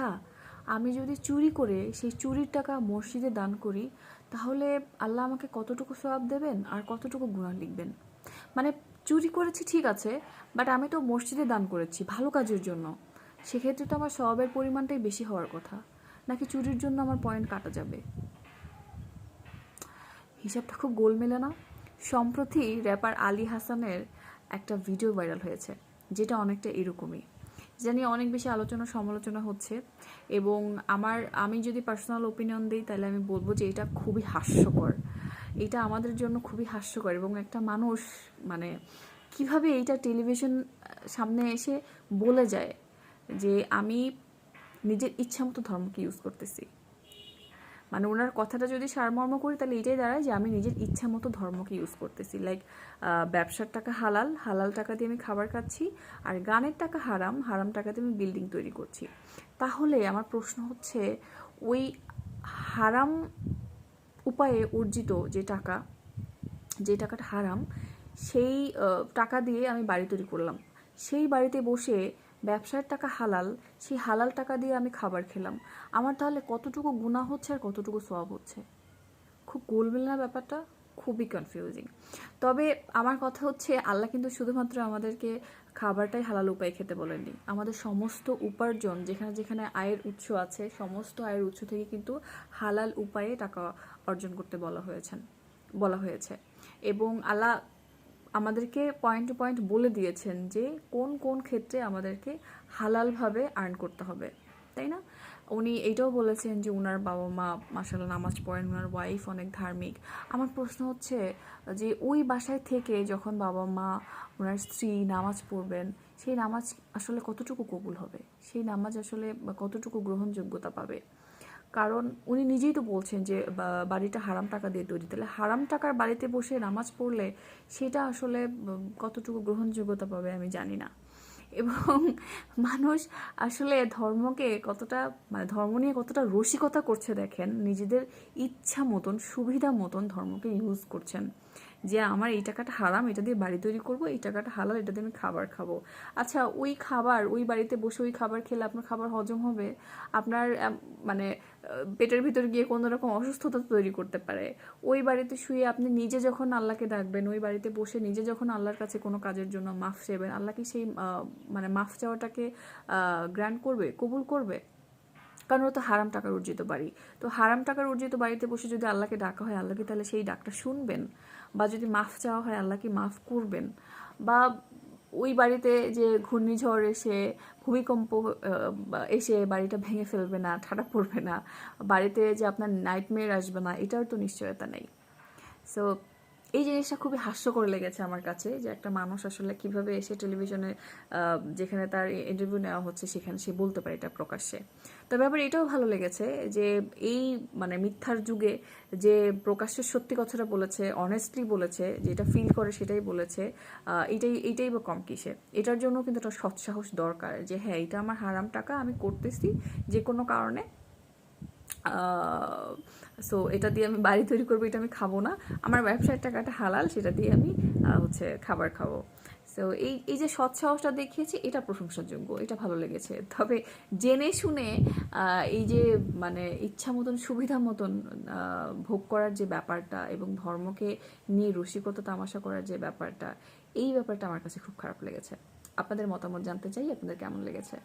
আচ্ছা আমি যদি চুরি করে সেই চুরির টাকা মসজিদে দান করি, তাহলে আল্লাহ আমাকে কতটুকু সওয়াব দেবেন আর কতটুকু গুণা লিখবেন? মানে চুরি করেছি ঠিক আছে বাট আমি তো মসজিদে দান করেছি ভালো কাজের জন্য। সেক্ষেত্রে তো আমার সওয়াবের পরিমাণটাই বেশি হওয়ার কথা, নাকি চুরির জন্য আমার পয়েন্ট কাটা যাবে? হিসাবটা খুব গোলমেলে না? সম্প্রতি র্যাপার আলী হাসানের একটা ভিডিও ভাইরাল হয়েছে, যেটা অনেকটা এরকমই। জানি অনেক বেশি আলোচনা, সমালোচনা হচ্ছে। এবং আমার, আমি যদি পার্সোনাল ওপিনিয়ন দিই, তাহলে আমি বলব যে এটা খুবই হাস্যকর। এটা আমাদের জন্য খুবই হাস্যকর এবং একটা মানুষ মানে কীভাবে এইটা টেলিভিশন সামনে এসে বলে যায় যে আমি নিজের ইচ্ছা মতো ধর্মকে ইউজ করতেছি। মানে ওনার কথাটা যদি সারমর্ম করি, তাহলে এটাই দাঁড়ায় যে আমি নিজের ইচ্ছা মতো ধর্মকে ইউজ করতেছি। লাইক ব্যবসার টাকা হালাল হালাল টাকা দিয়ে আমি খাবার খাচ্ছি, আর গানের টাকা হারাম হারাম টাকা দিয়ে আমি বিল্ডিং তৈরি করছি। তাহলে আমার প্রশ্ন হচ্ছে, ওই হারাম উপায়ে অর্জিত যে টাকা, যে টাকাটা হারাম, সেই টাকা দিয়ে আমি বাড়ি তৈরি করলাম। সেই বাড়িতে বসে ব্যবসার টাকা হালাল, সেই হালাল টাকা দিয়ে আমি খাবার খেলাম। আমার তাহলে কতটুকু গুণা হচ্ছে আর কতটুকু সওয়াব হচ্ছে? খুব গোলমেল না ব্যাপারটা, খুবই কনফিউজিং তবে আমার কথা হচ্ছে, আল্লাহ কিন্তু শুধুমাত্র আমাদেরকে খাবারটাই হালাল উপায়ে খেতে বলেননি। আমাদের সমস্ত উপার্জন, যেখানে যেখানে আয়ের উৎস আছে, সমস্ত আয়ের উৎস থেকে কিন্তু হালাল উপায়ে টাকা অর্জন করতে বলা হয়েছেন, বলা হয়েছে। এবং আল্লাহ আমাদেরকে পয়েন্ট টু পয়েন্ট বলে দিয়েছেন যে কোন কোন ক্ষেত্রে আমাদেরকে হালালভাবে আর্ন করতে হবে, তাই না? উনি এইটাও বলেছেন যে ওনার বাবা মা মাসাল্লাহ নামাজ পড়েন ওনার ওয়াইফ অনেক ধার্মিক। আমার প্রশ্ন হচ্ছে যে ওই বাসায় থেকে যখন বাবা মা ওনার স্ত্রী নামাজ পড়বেন, সেই নামাজ আসলে কতটুকু কবুল হবে? সেই নামাজ আসলে কতটুকু গ্রহণযোগ্যতা পাবে? কারণ উনি নিজেই তো বলছেন যে বাড়িটা হারাম টাকা দিয়ে তৈরি। তাহলে হারাম টাকার বাড়িতে বসে নামাজ পড়লে সেটা আসলে কতটুকু গ্রহণযোগ্যতা পাবে আমি জানি না। এবং মানুষ আসলে ধর্মকে কতটা মানে ধর্ম নিয়ে কতটা রসিকতা করছে দেখেন, নিজেদের ইচ্ছা মতন, সুবিধা মতন ধর্মকে ইউজ করছেন। যে আমার এই টাকাটা হারাম, এটা দিয়ে বাড়ি তৈরি করব, এই টাকাটা হালাল, এটা দিয়ে আমি খাবার খাব। আচ্ছা ওই খাবার, ওই বাড়িতে বসে ওই খাবার খেলে আপনার খাবার হজম হবে? আপনার মানে পেটের ভিতর গিয়ে কোনো রকম অসুস্থতা তৈরি করতে পারে। ওই বাড়িতে শুয়ে আপনি নিজে যখন আল্লাহকে ডাকবেন, ওই বাড়িতে বসে নিজে যখন আল্লাহর কাছে কোনো কাজের জন্য মাফ চাইবেন আল্লাহ কি সেই মানে মাফ চাওয়াটাকে গ্র্যান্ড করবে, কবুল করবে? কারণ ওটা তো হারাম টাকার অর্জিত বাড়ি। তো হারাম টাকার অর্জিত বাড়িতে বসে যদি আল্লাহকে ডাকা হয়, আল্লাহকে তাহলে সেই ডাকটা শুনবেন। বা যদি মাফ চাওয়া হয়, আল্লাহকে মাফ করবেন। বা ওই বাড়িতে যে ঘূর্ণিঝড় এসে, ভূমিকম্প এসে বাড়িটা ভেঙে ফেলবে না ঠাডা পড়বে না, বাড়িতে যে আপনার নাইটমেয়ার আসবে না, এটার তো নিশ্চয়তা নেই। সো এই জিনিসটা খুবই হাস্যকর লেগেছে আমার কাছে যে একটা মানুষ আসলে কীভাবে এসে টেলিভিশনে যেখানে তার ইন্টারভিউ নেওয়া হচ্ছে সেখানে সে বলতে পারে এটা প্রকাশ্যে। তবে আবার এটাও ভালো লেগেছে যে এই মানে মিথ্যার যুগে যে প্রকাশ্যে সত্যি কথাটা বলেছে অনেস্টলি বলেছে, যেটা ফিল করে সেটাই বলেছে এটাই এইটাই বা কম কিসে এটার জন্য কিন্তু একটা সৎসাহস দরকার যে হ্যাঁ এটা আমার হারাম টাকা, আমি করতেছি যে কোনো কারণে সো এটা দিয়ে আমি বাড়ি তৈরি করব, এটা আমি খাব না। আমার ব্যবসার টাকাটা হালাল, সেটা দিয়ে আমি হচ্ছে খাবার খাব। সো এই এই যে সৎ সাহসটা দেখিয়েছি, এটা প্রশংসাযোগ্য, এটা ভালো লেগেছে। তবে জেনে শুনে এই যে মানে ইচ্ছা মতন, সুবিধা মতন ভোগ করার যে ব্যাপারটা এবং ধর্মকে নিয়ে রসিকতা তামাশা করার যে ব্যাপারটা, এই ব্যাপারটা আমার কাছে খুব খারাপ লেগেছে। আপনাদের মতামত জানতে চাই, আপনাদের কেমন লেগেছে?